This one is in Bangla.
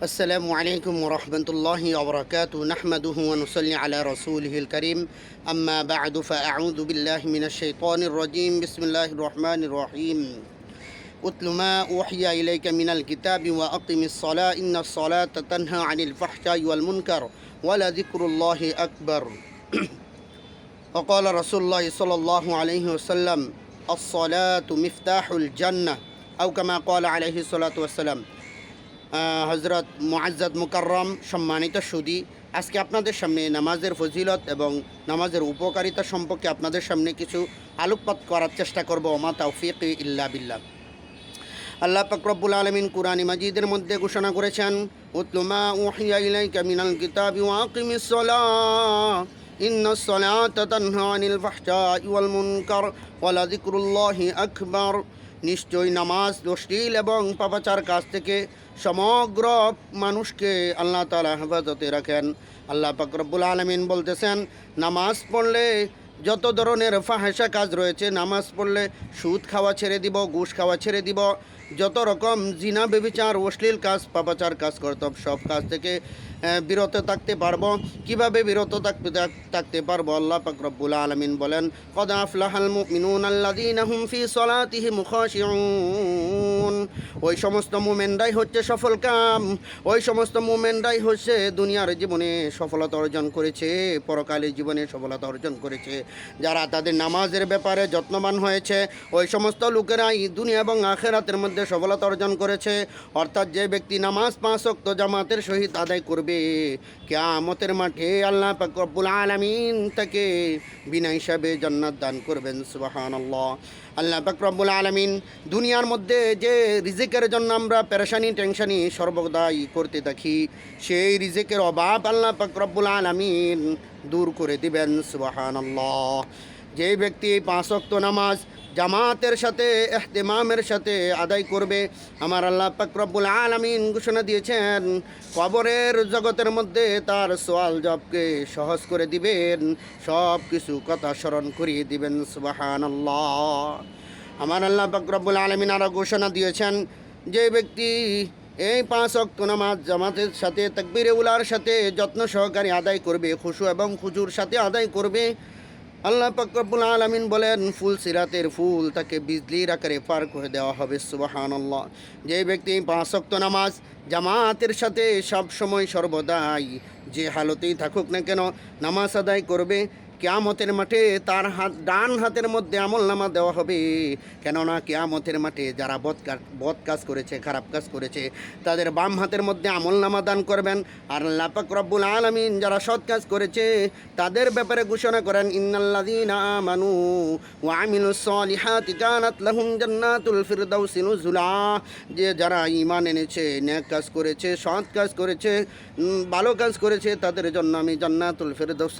السلام عليكم ورحمة الله وبركاته. نحمده ونصلي على رسوله الكريم. أما بعد فأعوذ بالله من الشيطان الرجيم. بسم الله الرحمن الرحيم. أتل ما أوحي إليك من الكتاب وأقم الصلاة. إن الصلاة تنهى عن الفحشاء والمنكر ولذكر الله أكبر. وقال رسول الله صلى الله عليه وسلم الصلاة مفتاح الجنة أو كما قال عليه الصلاة والسلام. হজরত মুআজ্জাদ মুকাররম সম্মানিত সুদী, আজকে আপনাদের সামনে নামাজের ফজিলত এবং নামাজের উপকারিতা সম্পর্কে আপনাদের সামনে কিছু আলোকপাত করার চেষ্টা করব, ওমা তৌফিক ইল্লা বিল্লাহ। আল্লাহ পাক রব্বুল আলমিন কুরআনী মাজিদের মধ্যে ঘোষণা করেছেন উতলুমা উহিয়া সালাতা তানহা আনিল ফাহশাই ওয়াল মুনকার ওয়া লাযিকরুল্লাহি আকবার। নিশ্চয়ই নামাজ দশিল এবং পাপাচার কাছ থেকে সমগ্র মানুষকে আল্লাহ তালা হেফাজতে রাখেন। আল্লাহ পাকরবুল আলমিন বলতেছেন, নামাজ পড়লে যত ধরনের ফাহেসা কাজ রয়েছে, নামাজ পড়লে সুদ খাওয়া ছেড়ে দিব, ঘুষ খাওয়া ছেড়ে দিব যত রকম জিনা বেবিচার, অশ্লীল কাজ, পাপাচার কাজ করতাম, সব কাজ থেকে বিরত থাকতে পারব। কীভাবে বিরত থাকতে থাকতে পারব? আল্লাহ পাক রব্বুল আলামিন বলেন সলাতিহিম খাশিউন। ওই সমস্ত মুমেনরাই হচ্ছে সফল কাম। ওই সমস্ত মুমেনরাই হচ্ছে দুনিয়ার জীবনে সফলতা অর্জন করেছে পরকালের জীবনে সফলতা অর্জন করেছে। যারা তাদের নামাজের ব্যাপারে যত্নবান হয়েছে, ওই সমস্ত লোকেরাই দুনিয়া এবং আখেরাতের মধ্যে সফলতা অর্জন করেছে। অর্থাৎ যে ব্যক্তি নামাজ পাঁচ অক্ত জামাতের সহিত আদায় করবে, কেয়ামতের মাঠে আল্লাহ পাক রব্বুল আলামিন তাকে বিনা হিসাবে জান্নাত দান করবেন, সুবহানাল্লাহ। আল্লাহ পাক রব্বুল আলামিন দুনিয়ার মধ্যে যে রিজিকের জন্য আমরা পেরেশানি, টেনশানি সর্বদাই করতে থাকি, সেই রিজিকের অভাব আল্লাহ পাক রব্বুল আলামিন দূর করে দিবেন, সুবহানাল্লাহ। যে ব্যক্তি এই পাঁচ ওয়াক্ত নামাজ জামাতের সাথে এহতেমামের সাথে আদায় করবে, আমার আল্লাহ পাক রব্বুল আলামিন ঘোষণা দিয়েছেন, কবরের জগতের মধ্যে তার সোয়াল জবকে সহজ করে দিবেন সব কিছু কথা স্মরণ করিয়ে দিবেন সুবাহান আমার আল্লাহ পাক রব্বুল আলামিন আরও ঘোষণা দিয়েছেন, যে ব্যক্তি এই পাঁচ অক্ত নামাজ জামাতের সাথে, তাকবিরে উলার সাথে যত্ন সহকারে আদায় করবে, খুশু এবং খুজুর সাথে আদায় করবে আল্লাহ পাকরবুল আলমিন বলেন, ফুল সিরাতের ফুল তাকে বিজলির আকারে পার করে দেওয়া হবে সুবাহান আল্লাহ যে ব্যক্তি পাঁচ অক্ত নামাজ জামাতের সাথে সব সময় সর্বদাই যে হালতেই থাকুক না কেন, নামাজ আদায় করবে। কেয়ামতের মাঠে তার হাত, ডান হাতের মধ্যে আমল নামা দেওয়া হবে। কেননা কেয়ামতের মাঠে যারা বদ বদ কাজ করেছে, খারাপ কাজ করেছে, তাদের বাম হাতের মধ্যে আমল নামা দান করবেন। আর লাপাক রব্বুল আলমিন যারা সৎ কাজ করেছে, তাদের ব্যাপারে ঘোষণা করেন, ইন্নাল্লাযীনা আমানু ওয়া আমিলুস সলিহাতি কানাত লাহুম জান্নাতুল ফিরদাউসি নুজুলা যে যারা ইমান এনেছে, নেক কাজ করেছে, সৎ কাজ করেছে ভালো কাজ করেছে তাদের জন্য আমি জান্নাতুল ফিরদাউস